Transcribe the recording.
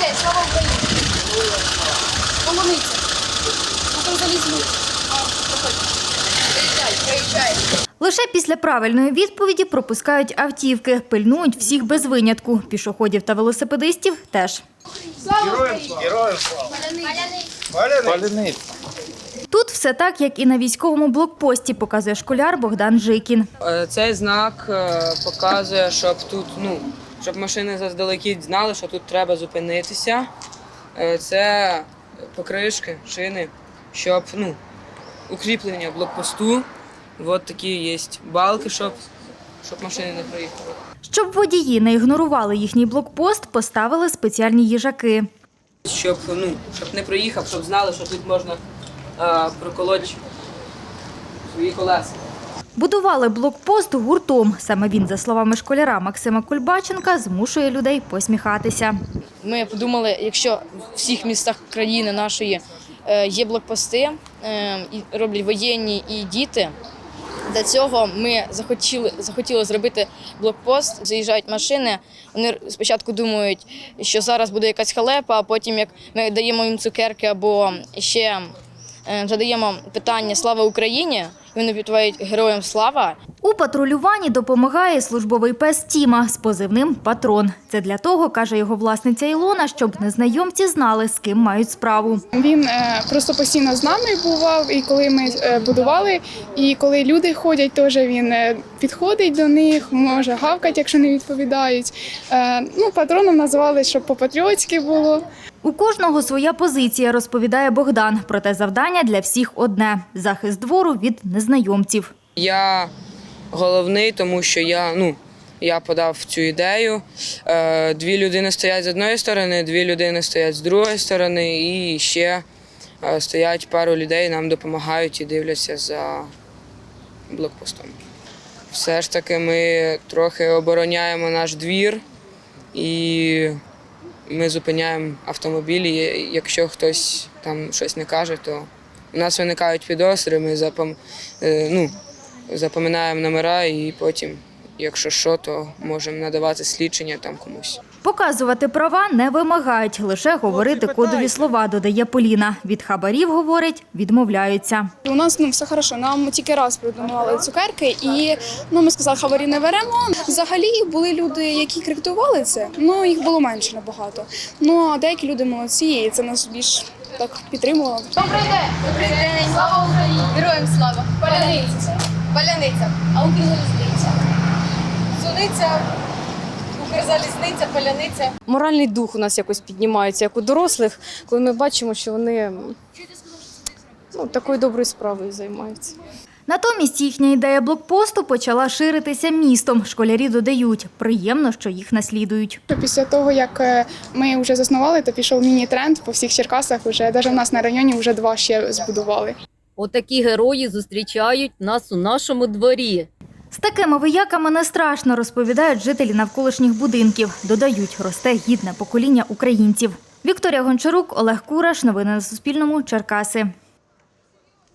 день, слава Україні! Полуниця. Потім залізли. Приїжджай, приїжджай. Лише після правильної відповіді пропускають автівки, пильнують всіх без винятку. Пішоходів та велосипедистів теж. Тут все так, як і на військовому блокпості, показує школяр Богдан Жикін. Е, Цей знак е, показує, щоб тут, ну, щоб машини заздалегідь знали, що тут треба зупинитися. Е, Це покришки, шини, щоб ну, укріплення блокпосту. От такі є балки, щоб, щоб машини не проїхали. Щоб водії не ігнорували їхній блокпост, поставили спеціальні їжаки. Щоб, ну, щоб не проїхав, щоб знали, що тут можна е, проколоти свої колеса. Будували блокпост гуртом. Саме він, за словами школяра Максима Кульбаченка, змушує людей посміхатися. Ми подумали, якщо в всіх містах країни нашої е, є блокпости, е, і роблять воєнні і діти. Для цього ми захотіли, захотіли зробити блокпост. Заїжджають машини. Вони спочатку думають, що зараз буде якась халепа, а потім, як ми даємо їм цукерки або ще задаємо питання Слава Україні, і вони відповідають Героям слава. У патрулюванні допомагає службовий пес Тіма з позивним Патрон. Це для того, каже його власниця Ілона, щоб незнайомці знали, з ким мають справу. Він е, просто постійно з нами бував, і коли ми е, будували, і коли люди ходять, теж він е, підходить до них, може гавкати, якщо не відповідають. Е, ну, патроном називали, щоб по-патріотськи було. У кожного своя позиція, розповідає Богдан. Проте завдання для всіх одне захист двору від незнайомців. Я головний, тому що я, ну, я подав цю ідею. Е, Дві людини стоять з одної сторони, дві людини стоять з другої сторони, і ще е, стоять пару людей, нам допомагають і дивляться за блокпостом. Все ж таки, ми трохи обороняємо наш двір і ми зупиняємо автомобілі. Якщо хтось там щось не каже, то у нас виникають підозри, ми запам... е, ну, запам'ятаємо номера і потім, якщо що, то можемо надавати слідчення там комусь. Показувати права не вимагають, лише говорити кодові слова, додає Поліна. Від хабарів, говорить, відмовляються. У нас ну все хорошо. Нам тільки раз придумали цукерки, і ну ми сказали, хабарі не беремо. Взагалі були люди, які кредитували це. Ну їх було менше набагато. Ну а деякі люди молодці, і це нас більш так підтримувало. Добрий день! Добрий день! Слава Україні! Героям слава! Паляниця! Паляниця! А Укрзалізниця? Суниця, Укрзалізниця, паляниця. моральний дух у нас якось піднімається, як у дорослих, коли ми бачимо, що вони ну, такою доброю справою займаються. Натомість їхня ідея блокпосту почала ширитися містом. Школярі додають, приємно, що їх наслідують. Після того, як е, ми вже заснували, то пішов міні-тренд по всіх Черкасах. Уже навіть в нас на районі вже два ще збудували. Отакі герої зустрічають нас у нашому дворі. З такими вояками не страшно, розповідають жителі навколишніх будинків. Додають, росте гідне покоління українців. Вікторія Гончарук, Олег Кураш. Новини на Суспільному. Черкаси.